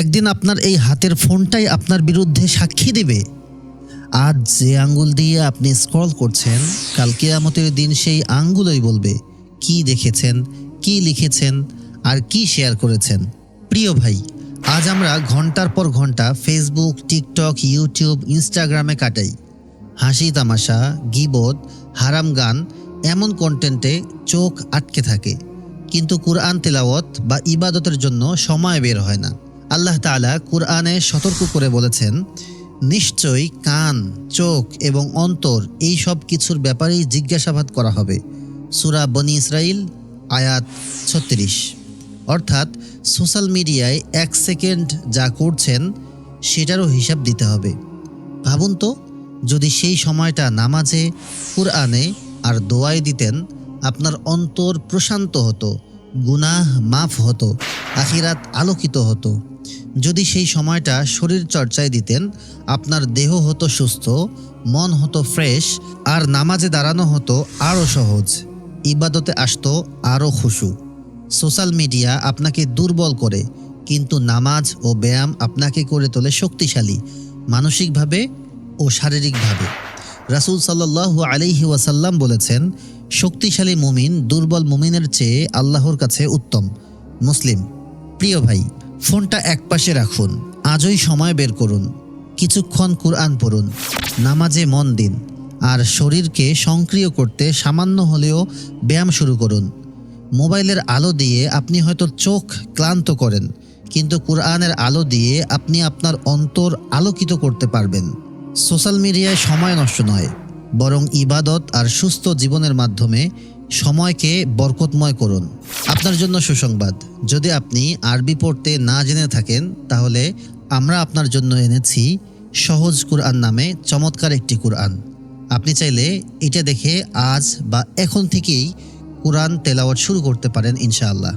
একদিন আপনার এই হাতের ফোনটাই আপনার বিরুদ্ধে সাক্ষী দেবে। আজ যে আঙ্গুল দিয়ে আপনি স্ক্রল করছেন, কাল কেয়ামতের দিন সেই আঙ্গুলই বলবে, কি দেখেছেন, কি লিখেছেন, আর কি শেয়ার করেছেন? প্রিয় ভাই, আজ আমরা ঘণ্টার পর ঘণ্টা ফেসবুক টিকটক ইউটিউব ইনস্টাগ্রামে কাটাই। হাসি তামাশা গিবদ হারাম গান, এমন কন্টেন্টে চোখ আটকে থাকে। কিন্তু কুরআন তেলাওয়াত বা ইবাদতের জন্য সময় বের হয় না। আল্লাহ তাআলা কুরআনে সতর্ক করে বলেছেন, নিশ্চয়ই কান, চোখ এবং অন্তর এই সব কিছুর ব্যাপারেই জিজ্ঞাসাবাদ করা হবে। সুরা বনি ইসরাইল আয়াত ছত্রিশ। অর্থাৎ সোশ্যাল মিডিয়ায় এক সেকেন্ড যা করছেন, সেটারও হিসাব দিতে হবে। ভাবুন তো, যদি সেই সময়টা নামাজে, কুরআনে আর দোয়ায় দিতেন, আপনার অন্তর প্রশান্ত হতো, গুনাহ মাফ হতো। আখিরাত আলোকিত হতো। যদি সেই সময়টা শরীর চর্চায় দিতেন, আপনার দেহ হতো সুস্থ, মন হতো ফ্রেশ, আর নামাজে দাঁড়ানো হতো আরও সহজ। ইবাদতে আসতো আরও খুশু। সোশ্যাল মিডিয়া আপনাকে দুর্বল করে, কিন্তু নামাজ ও ব্যায়াম আপনাকে করে তোলে শক্তিশালী, মানসিকভাবে ও শারীরিকভাবে। রাসূল সাল্লাল্লাহু আলাইহি ওয়াসাল্লাম বলেছেন, শক্তিশালী মুমিন দুর্বল মুমিনের চেয়ে আল্লাহর কাছে উত্তম, মুসলিম। প্রিয় ভাই, ফোনটা একপাশে রাখুন। আজই সময় বের করুন। কিছুক্ষণ কুরআন পড়ুন। নামাজে মন দিন। আর শরীরকে সক্রিয় করতে সামান্য হলেও ব্যায়াম শুরু করুন। মোবাইলের আলো দিয়ে আপনি হয়তো চোখ ক্লান্ত করেন, কিন্তু কোরআনের আলো দিয়ে আপনি আপনার অন্তর আলোকিত করতে পারবেন। সোশ্যাল মিডিয়ায় সময় নষ্ট নয়, বরং ইবাদত আর সুস্থ জীবনের মাধ্যমে সময়কে বরকতময় করুন। আপনার জন্য সুসংবাদ। যদি আপনি আরবি পড়তে না জেনে থাকেন, তাহলে আমরা আপনার জন্য এনেছি সহজ কুরআন নামে চমৎকার একটি কুরআন। আপনি চাইলে এটা দেখে আজ বা এখন থেকেই কোরআন তেলাওয়াত শুরু করতে পারেন ইনশাআল্লাহ।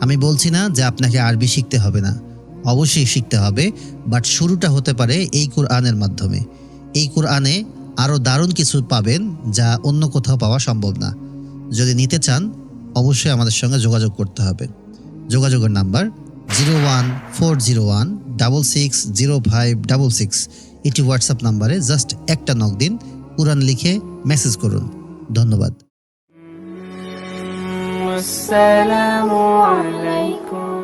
আমি বলছি না যে আপনাকে আরবি শিখতে হবে না। অবশ্যই শিখতে হবে, বাট শুরুটা হতে পারে এই কোরআনের মাধ্যমে। এই কোরআনে আরও দারুণ কিছু পাবেন যা অন্য কোথাও পাওয়া সম্ভব না। যদি নিতে চান, অবশ্যই আমাদের সঙ্গে যোগাযোগ করতে হবে। যোগাযোগের number zero one four zero one double six zero five double six. এটি হোয়াটসঅ্যাপ নাম্বারে জাস্ট একটা নক দিন, কোরআন লিখে মেসেজ করুন। ধন্যবাদ। আসসালামু আলাইকুম।